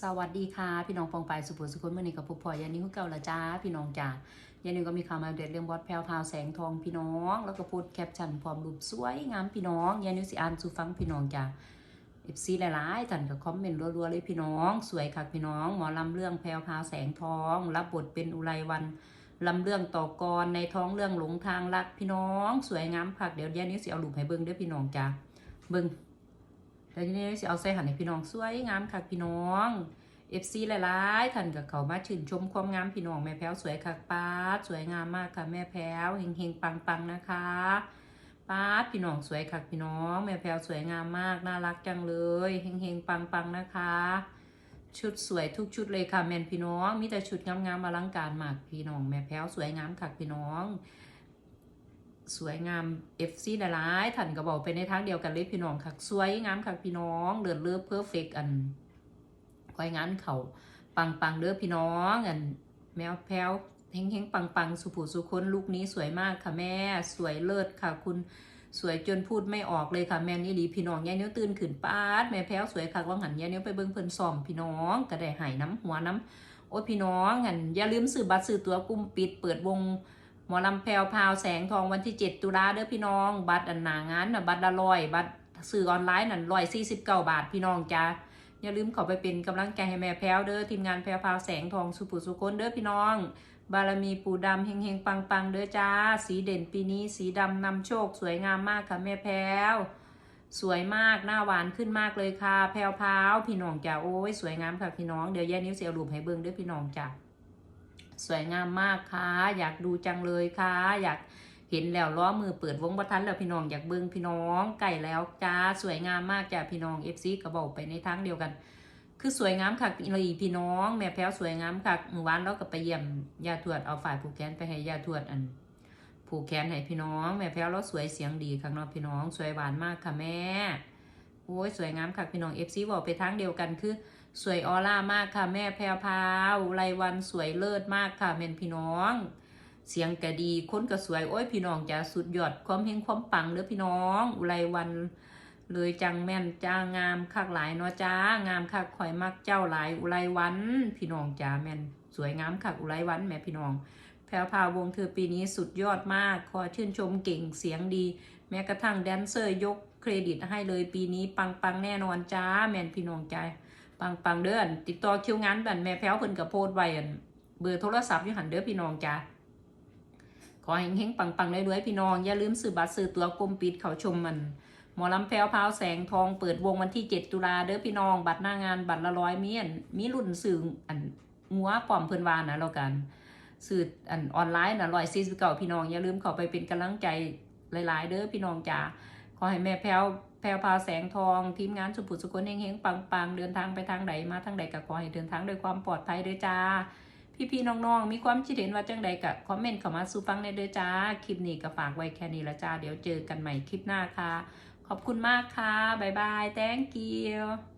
สวัสดีค่ะ พี่น้องปองไปสุภสุคนเมื่อนี้กับพวกพ่อยานิ้วเก่าละจ้าพี่น้องจ้ายานิ้วก็มีข่าวมาเด็ดเรื่องบอสแพลวพาวแสงทองพี่น้อง แล้วก็พูดแคปชั่นพร้อมรูปสวยงามพี่น้องยานิ้วสิอ่านสู่ฟังพี่น้องจ้าเอฟซีหลายๆท่านก็คอมเมนต์รัวๆเลยพี่น้อง สวยคักพี่น้อง หมอลำเรื่องแพลวพาวแสงทอง รับบทเป็นอุไรวันลำเรื่องต่อกรในท้องเรื่องหลงทางรักพี่น้อง สวยงามคักเดี๋ยวยานิ้วสิเอารูปให้เบิ่งเด้อพี่น้องจ้าเบิ่ง แล้วทีนี้สิเอาใส่หันให้พี่น้องสวยงามคักพี่น้องเอฟซีหลายๆท่านกับเขามาชื่นชมความงามพี่น้องแม่แพ้วสวยค่ะป้าสวยงามมากค่ะแม่แพ้วเฮงๆปังๆนะคะป้าพี่น้องสวยค่ะพี่น้องแม่แพ้วสวยงามมากน่ารักจังเลยเฮงๆปังๆนะคะ ชุดสวยทุกชุดเลยค่ะแมนพี่น้องมีแต่ชุดงามๆอลังการมากพี่น้องแม่แพ้วสวยงามค่ะพี่น้อง สวยงามเอฟซีหลายท่านก็บอกไปในทางเดียวกันเลยพี่น้องค่ะสวยงามค่ะพี่น้องเลือดเลือเพอร์เฟกอันคอยงานเขาปังปังเด้อพี่น้องอันแมวแพลวเฮงเฮงปังปังสุผูสุคนลูกนี้สวยมากค่ะแม่ สวยเลิศค่ะคุณสวยจนพูดไม่ออกเลยค่ะแม่นี่ดีพี่น้องแยายนิ้วตื่นขึ้นป้าดแม่แพลวสวยค่ะว่างหันแยายนิ้วไปเบิ่งเพิ่นซ้อมพี่น้องก็ได้หายน้ำหัวน้ำโอ้พี่น้องหันอย่าลืมซื้อบัตรซื้อตั๋วกลุ่มปิดเปิดวง มอลำแพลวพาวแสงทองวันที่ 7 ตุลาเด้อพี่น้อง บัตรอันหนางานนะบัตรละร้อย บัตรซื้อออนไลน์นั่นร้อยสี่สิบเก้าบาทพี่น้องจ้าอย่าลืมขอไปเป็นกำลังใจให้แม่แพ้วเด้อทีมงานแพรวพาวแสงทองสุปุสุคนเด้อพี่น้อง บารมีปูดำเฮงเฮงปังปังเด้อจ้า สีเด่นปีนี้สีดำนำโชคสวยงามมากค่ะแม่แพ้วสวยมากหน้าหวานขึ้นมากเลยค่ะ แพรวพาวพี่น้องจ้าโอ้ยสวยงามค่ะพี่น้องเดี๋ยวแย่นิ้วเสียรูปให้เบิ่งเด้อพี่น้องจ้า สวยงามมากค่ะ อยากดูจังเลยค่ะ อยากเห็นแล้วล้อมือเปิดวงบัทันแล้วพี่น้องอยากเบิ่งพี่น้องไก่แล้วจ้าสวยงามมากจ้าพี่น้องเอฟซีก็บอกไปในทางเดียวกัน คือสวยงามค่ะอีพี่น้อง แม่แพ้วสวยงามค่ะเมื่อวานเราก็ไปเยี่ยมยาทวดเอาฝ่ายผูกแขนไปให้ยาทวดอัน ผูกแขนให้พี่น้อง แม่แพ้วเราสวยเสียงดีค่ะเนาะพี่น้อง สวยหวานมากค่ะแม่โอ้ยสวยงามค่ะพี่น้องเอฟซีบอกไปทางเดียวกันคือ สวยออร่ามากค่ะ แม่แพรวพาวไรวันสวยเลิศมากค่ะเมนพี่น้อง เสียงก็ดีค้นก็สวยโอ้ยพี่น้องจะสุดยอดความเฮงความปังเด้อพี่น้องอุไรวันเลยจังแม่นจ้างามคักหลายเนาะจ้างามคักข่อยมักเจ้าหลายอุไรวัน พี่น้องจ้าแม่นสวยงามคักอุไรวันแม่พี่น้อง แพรวพาววงเธอปีนี้สุดยอดมากขอชื่นชมเก่งเสียงดี แม้กระทั่งแดนเซอร์ยกเครดิตให้เลยปีนี้ปังปังแน่นอนจ้าแม่นพี่น้องจ้า ปังปังๆเด้ออันติดต่อคิวงานบันแม่แพ้วเพิ่นกับโพสต์ไว้อันเบอร์โทรศัพท์อยู่หันเด้อพี่น้องจ้าขอเฮงๆปังๆเรวยๆพี่น้องอย่าลืมซื้อบัตรซื้อตัวกลมปิดเขาชมมันหมอลำแพรวพราวแสงทองเปิดวงวันที่ 7 ตุลาเด้อพี่น้อง บัตรหน้างานบัตรละร้อยมีอันมีรุ่นสื่ออันงัวปลอมเพิ่นวานนะแล้วกันสื่ออันออนไลน์นะร้อยสี่สิบเก้าพี่น้องอย่าลืมเข้าไปเป็นกำลังใจหลาย ๆ เด้อพี่น้องจ้า อให้แม่แพ้วแพรวพาแสงทองทีมงานสุภุสุคนเฮงๆปังๆเดินทางไปทางใดมาทางใดกับขอให้เดินทางด้วยความปลอดภัยเด้อจ้า พี่ๆน้องๆมีความคิดเห็นว่าจังใดกับคอมเมนต์เข้ามาสู่ฟังในเด้อจ้าคลิปนี้ก็ฝากไว้แค่นี้ละจ้าเดี๋ยวเจอกันใหม่คลิปหน้าค่ะ ขอบคุณมากค่ะบ๊ายบาย thank you